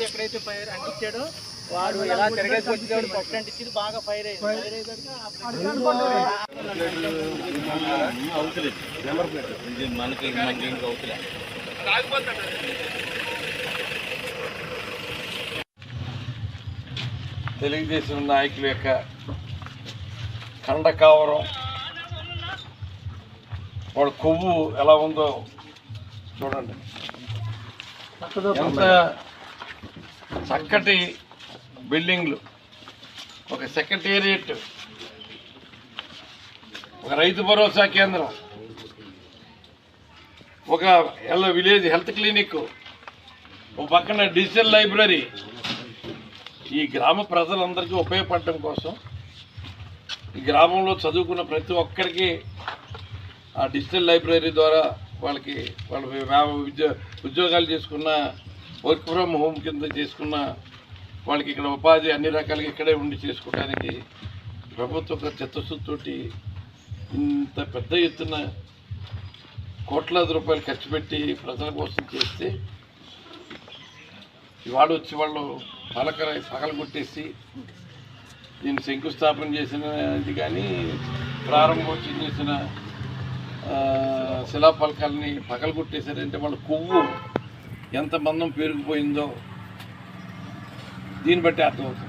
ఎక్కడైతే ఫైర్ అంటించాడో వాడు ఎలా తిరగేసి వచ్చాడు ఫస్ట్ అంటించి బాగా ఫైర్ అయ్యింది ఫైర్ మనకి మనకి ఇంకా అవుతులే తెలుగుదేశం నాయకుల యొక్క కండకావరం వాళ్ళ కొవ్వు ఎలా ఉందో చూడండి. ఎంత చక్కటి బిల్డింగ్లు. ఒక సెక్రటేరియట్. ఒక రైతు భరోసా కేంద్రం. ఒక ఎల్ విలేజ్ హెల్త్ క్లినిక్. ఒక పక్కన డిజిటల్ లైబ్రరీ. ఈ గ్రామ ప్రజలందరికీ ఉపయోగపడటం కోసం ఈ గ్రామంలో చదువుకున్న ప్రతి ఒక్కరికి ఆ డిజిటల్ లైబ్రరీ ద్వారా వాళ్ళకి వాళ్ళ వ్యా- ఉద్యో ఉద్యోగాలు చేసుకున్న వర్క్ ఫ్రమ్ హోమ్ కింద చేసుకున్న వాళ్ళకి ఇక్కడ ఉపాధి అన్ని రకాలుగా ఇక్కడే ఉండి చేసుకోవడానికి ప్రభుత్వ ఒక చిత్తశుద్ధితోటి ఇంత పెద్ద ఎత్తున కోట్లాది రూపాయలు ఖర్చు పెట్టి ప్రజల కోసం చేస్తే ఇవాళ వచ్చి వాళ్ళు పలకర పగలగొట్టేసి దీన్ని శంకుస్థాపన చేసినది కానీ ప్రారంభోత్సవం చేసిన ఆ, శిలాపలకాలని పగలగొట్టేశారంటే వాళ్ళ కొవ్వు ఎంత మందం పేరుకుపోయిందో దీన్ని బట్టి అర్థమవుతుంది.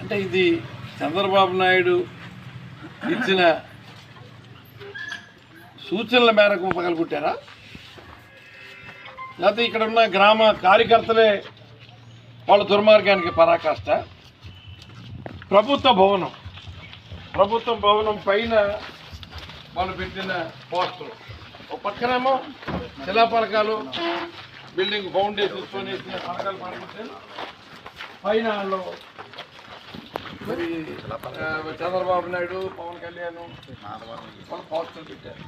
అంటే ఇది చంద్రబాబు నాయుడు ఇచ్చిన సూచనల మేరకు పగలగొట్టారా? లేకపోతే ఇక్కడ ఉన్న గ్రామ కార్యకర్తలే వాళ్ళ దుర్మార్గానికి పరాకాష్ట? ప్రభుత్వ భవనం. ప్రభుత్వ భవనం పైన వాళ్ళు పెట్టిన పోస్టులు ఒక పక్కనేమో శిలాపలకాలు బిల్డింగ్ ఫౌండేషన్స్ వేసిన పలకాలు పడగొట్టారు పైన వాళ్ళు మరి చంద్రబాబు నాయుడు పవన్ కళ్యాణ్ వాళ్ళు పోస్టులు పెట్టారు.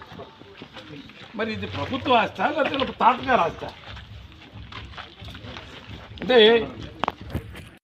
మరి ఇది ప్రభుత్వ ఆస్థ లేకపోతే తాతగారు ఆస్థ అంటే